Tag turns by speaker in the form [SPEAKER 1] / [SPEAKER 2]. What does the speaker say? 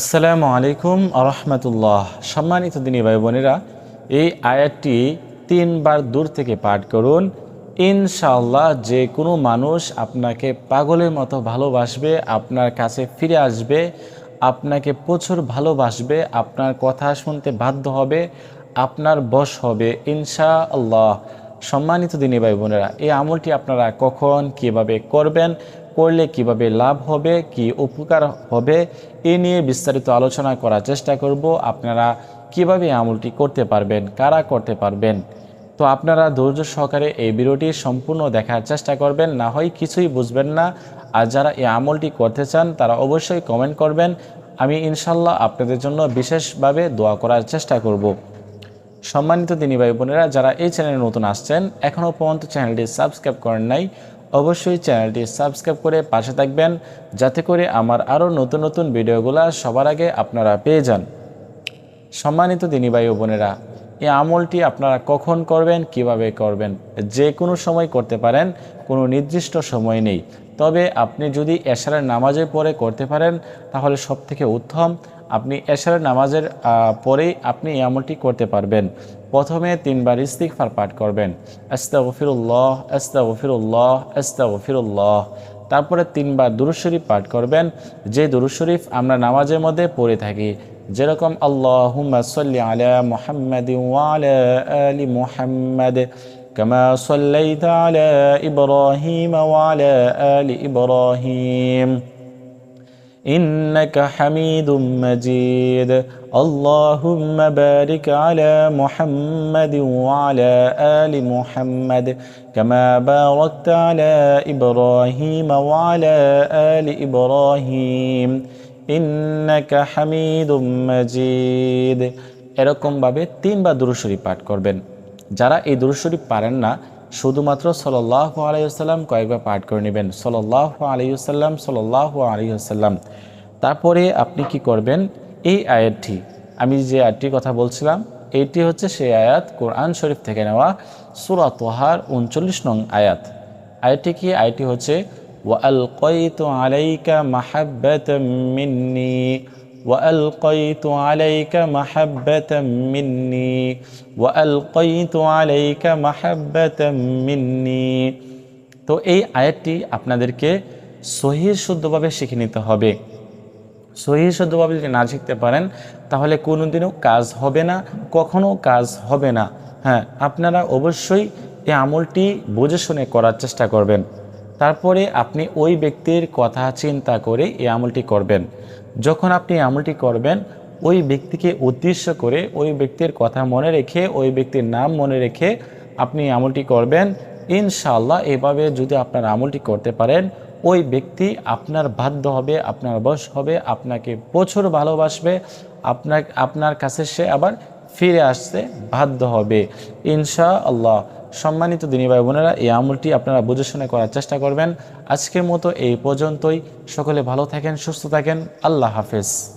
[SPEAKER 1] আসসালামু আলাইকুম আরহামতুল্লাহ। সম্মানিত দিনী ভাই বোনেরা, এই আয়াতটি তিনবার দূর থেকে পাঠ করুন। ইনশাআল্লাহ যে কোনো মানুষ আপনাকে পাগলের মতো ভালোবাসবে, আপনার কাছে ফিরে আসবে, আপনাকে প্রচুর ভালোবাসবে, আপনার কথা শুনতে বাধ্য হবে, আপনার বশ হবে। ইনশা আল্লাহ সম্মানিত দিনী ভাই বোনেরা, এই আমলটি আপনারা কখন, কীভাবে করবেন করলে কীভাবে লাভ হবে, কি উপকার হবে, এ নিয়ে বিস্তারিত আলোচনা করার চেষ্টা করব। আপনারা কীভাবে আমলটি করতে পারবেন, কারা করতে পারবেন? তো আপনারা ধৈর্য সহকারে এই ভিডিওটি সম্পূর্ণ দেখার চেষ্টা করবেন, না হয় কিছুই বুঝবেন না। আর যারা এই আমলটি করতে চান, তারা অবশ্যই কমেন্ট করবেন। আমি ইনশাল্লাহ আপনাদের জন্য বিশেষভাবে দোয়া করার চেষ্টা করব। সম্মানিত দিনী ভাই বোনেরা, যারা এই চ্যানেলে নতুন আসছেন, এখনও পর্যন্ত চ্যানেলটি সাবস্ক্রাইব করেন নাই অবশ্যই চ্যানেলটি সাবস্ক্রাইব করে পাশে থাকবেন, যাতে করে আমার আরও নতুন নতুন ভিডিওগুলো সবার আগে আপনারা পেয়ে যান। সম্মানিত দিনী ভাই বোনেরা এই আমলটি আপনারা কখন করবেন, কীভাবে করবেন, যে কোনো সময় করতে পারেন, কোনো নির্দিষ্ট সময় নেই। তবে আপনি যদি এশারের নামাজের পরে করতে পারেন, তাহলে সব থেকে উত্তম, আপনি এশারের নামাজের পরেই আপনি এই আমলটি করতে পারবেন। প্রথমে তিনবার ইস্তিকফার পাঠ করবেন। আস্তাগফিরুল্লাহ আস্তাগফিরুল্লাহ আস্তাগফিরুল্লাহ। তারপরে তিনবার দুরুশরীফ পাঠ করবেন। যে দুরুশরীফ আমরা নামাজের মধ্যে পড়ে থাকি যেরকম আল্লাহুম্মা সাল্লি আলা মুহাম্মাদ ওয়ালা আলি মুহাম্মাদ كما صليت على إبراهيم وعلى آل إبراهيم إنك حميد مجيد اللهم بارك على محمد وعلى آل محمد كما باركت على إبراهيم وعلى آل إبراهيم ইন্নাকা হামিদুম মাজিদ। এরকমভাবে তিনবার দুরুশরী পাঠ করবেন। যারা এই দুরুশরী পারেন না, শুধুমাত্র সল্লাহ আলাইসাল্লাম কয়েকবার পাঠ করে নেবেন। সল্লাহ আলাইসাল্লাম সল্লাহ আলাইসাল্লাম তারপরে আপনি কি করবেন? এই আয়াতটি, আমি যে আয়াতটির কথা বলছিলাম এইটি হচ্ছে সেই আয়াত কোরআন শরীফ থেকে নেওয়া সুরা তোহার উনচল্লিশ নং আয়াত। আয়াতটি কি? আয়টি হচ্ছে ওয়াল কয়ত আলাইকা মাহাব্বাত মিন্নি وألقيت عليك محبة مني وألقيت عليك محبة مني তো এই আয়াতটি আপনাদেরকে সহি শুদ্ধভাবে শিখে নিতে হবে সহি শুদ্ধভাবে যদি না শিখতে পারেন তাহলে কোনোদিনও কাজ হবে না কখনো কাজ হবে না হ্যাঁ আপনারা অবশ্যই এই আমলটি বুঝে শুনে করার চেষ্টা করবেন তারপরে আপনি ওই ব্যক্তির কথা চিন্তা করে এই আমলটি করবেন। যখন আপনি আমলটি করবেন, ওই ব্যক্তিকে উদ্দেশ্য করে ওই ব্যক্তির কথা মনে রেখে, ওই ব্যক্তির নাম মনে রেখে আপনি আমলটি করবেন। ইনশাল্লাহ এভাবে যদি আপনার আমলটি করতে পারেন, ওই ব্যক্তি আপনার বাধ্য হবে, আপনার বস হবে, আপনাকে প্রচুর ভালোবাসবে, আপনার আপনার কাছে সে আবার ফিরে আসতে বাধ্য হবে। ইনশা আল্লাহ সম্মানিত দিনী ভাই বোনেরা, এই আমলটি আপনারা বুঝে শুনে করার চেষ্টা করবেন। আজকের মতো এই পর্যন্তই। সকলে ভালো থাকেন, সুস্থ থাকেন। আল্লাহ হাফেজ।